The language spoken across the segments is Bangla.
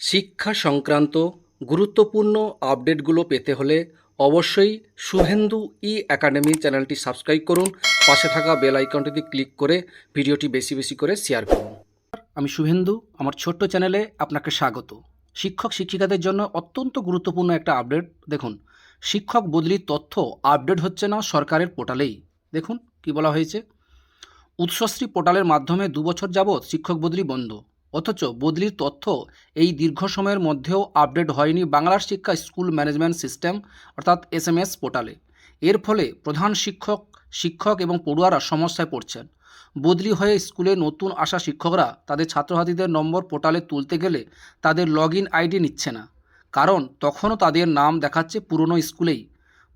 শিক্ষা সংক্রান্ত গুরুত্বপূর্ণ আপডেটগুলো পেতে হলে অবশ্যই শুভেন্দু ই একাডেমি চ্যানেলটি সাবস্ক্রাইব করুন। পাশে থাকা বেল আইকনটিতে ক্লিক করে ভিডিওটি বেশি বেশি করে শেয়ার করুন। আমি শুভেন্দু, আমার ছোট্ট চ্যানেলে আপনাকে স্বাগত। শিক্ষক শিক্ষিকাদের জন্য অত্যন্ত গুরুত্বপূর্ণ একটা আপডেট, দেখুন। শিক্ষক বদলির তথ্য আপডেট হচ্ছে না সরকারের পোর্টালেই। দেখুন কি বলা হয়েছে। উৎসশ্রী পোর্টালের মাধ্যমে দু বছর যাবৎ শিক্ষক বদলি বন্ধ। অথচ বদলির তথ্য এই দীর্ঘ সময়ের মধ্যেও আপডেট হয়নি বাংলার শিক্ষা স্কুল ম্যানেজমেন্ট সিস্টেম, অর্থাৎ এসএমএস পোর্টালে। এর ফলে প্রধান শিক্ষক শিক্ষক এবং পড়ুয়ারা সমস্যায় পড়ছেন। বদলি হয়ে স্কুলে নতুন আসা শিক্ষকরা তাদের ছাত্রছাত্রীদের নম্বর পোর্টালে তুলতে গেলে তাদের লগ আইডি নিচ্ছে না। কারণ তখনও তাদের নাম দেখাচ্ছে পুরনো স্কুলেই।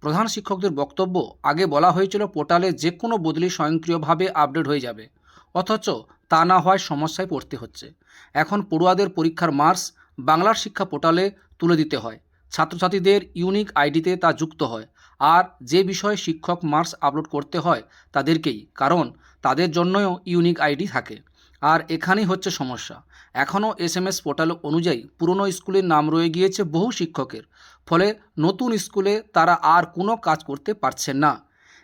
প্রধান শিক্ষকদের বক্তব্য আগে বলা হয়েছিল পোর্টালে যে কোনো বদলি স্বয়ংক্রিয়ভাবে আপডেট হয়ে যাবে। অথচ তা না হওয়ায় সমস্যায় পড়তে হচ্ছে। এখন পড়ুয়াদের পরীক্ষার মার্কস বাংলার শিক্ষা পোর্টালে তুলে দিতে হয়। ছাত্রছাত্রীদের ইউনিক আইডিতে তা যুক্ত হয়। আর যে বিষয়ে শিক্ষক মার্কস আপলোড করতে হয় তাদেরকেই, কারণ তাদের জন্যও ইউনিক আইডি থাকে। আর এখানেই হচ্ছে সমস্যা। এখনও এস এম এস পোর্টাল অনুযায়ী পুরনো স্কুলের নাম রয়ে গিয়েছে বহু শিক্ষকের। ফলে নতুন স্কুলে তারা আর কোনো কাজ করতে পারছেন না।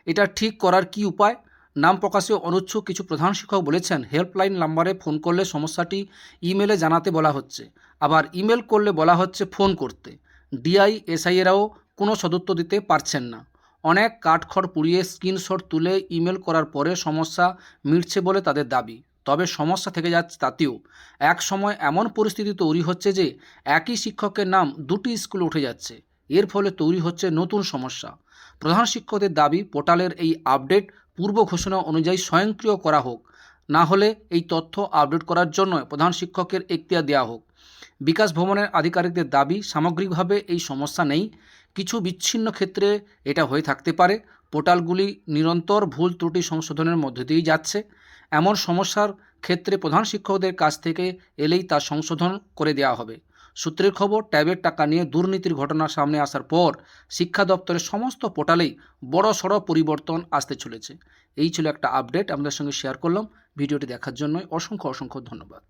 এটা ঠিক করার কি উপায়? নাম প্রকাশে অনুচ্ছুক কিছু প্রধান শিক্ষক বলেছেন, হেল্পলাইন নাম্বারে ফোন করলে সমস্যাটি ইমেলে জানাতে বলা হচ্ছে। আবার ইমেল করলে বলা হচ্ছে ফোন করতে। ডিআই এসআইয়েরাও কোনো সদুত্তর দিতে পারছেন না। অনেক কাঠখড় পুড়িয়ে স্ক্রিনশট তুলে ইমেল করার পরে সমস্যা মিটছে বলে তাদের দাবি। তবে সমস্যা থেকে যাচ্ছে তাতেও। এক সময় এমন পরিস্থিতি তৈরি হচ্ছে যে একই শিক্ষকের নাম দুটি স্কুলে উঠে যাচ্ছে। এর ফলে তৈরি হচ্ছে নতুন সমস্যা। প্রধান শিক্ষকদের দাবি, পোর্টালের এই আপডেট পূর্ব ঘোষণা অনুযায়ী স্বয়ংক্রিয় করা হোক। না হলে এই তথ্য আপডেট করার জন্য প্রধান শিক্ষকের এখতিয়ার দেওয়া হোক। বিকাশ ভবনের আধিকারিকদের দাবি, সামগ্রিকভাবে এই সমস্যা নেই। কিছু বিচ্ছিন্ন ক্ষেত্রে এটা হয়ে থাকতে পারে। পোর্টালগুলি নিরন্তর ভুল ত্রুটি সংশোধনের মধ্য দিয়েই যাচ্ছে। এমন সমস্যার ক্ষেত্রে প্রধান শিক্ষকদের কাছ থেকে এলেই তা সংশোধন করে দেওয়া হবে। সূত্রের খবর, ট্যাবের টাকা নিয়ে দুর্নীতির ঘটনা সামনে আসার পর শিক্ষা দপ্তরের সমস্ত পোর্টালেই বড় সড় পরিবর্তন আসতে চলেছে। এই ছিল একটা আপডেট, আপনাদের সঙ্গে শেয়ার করলাম। ভিডিওটি দেখার জন্য অসংখ্য অসংখ্য ধন্যবাদ।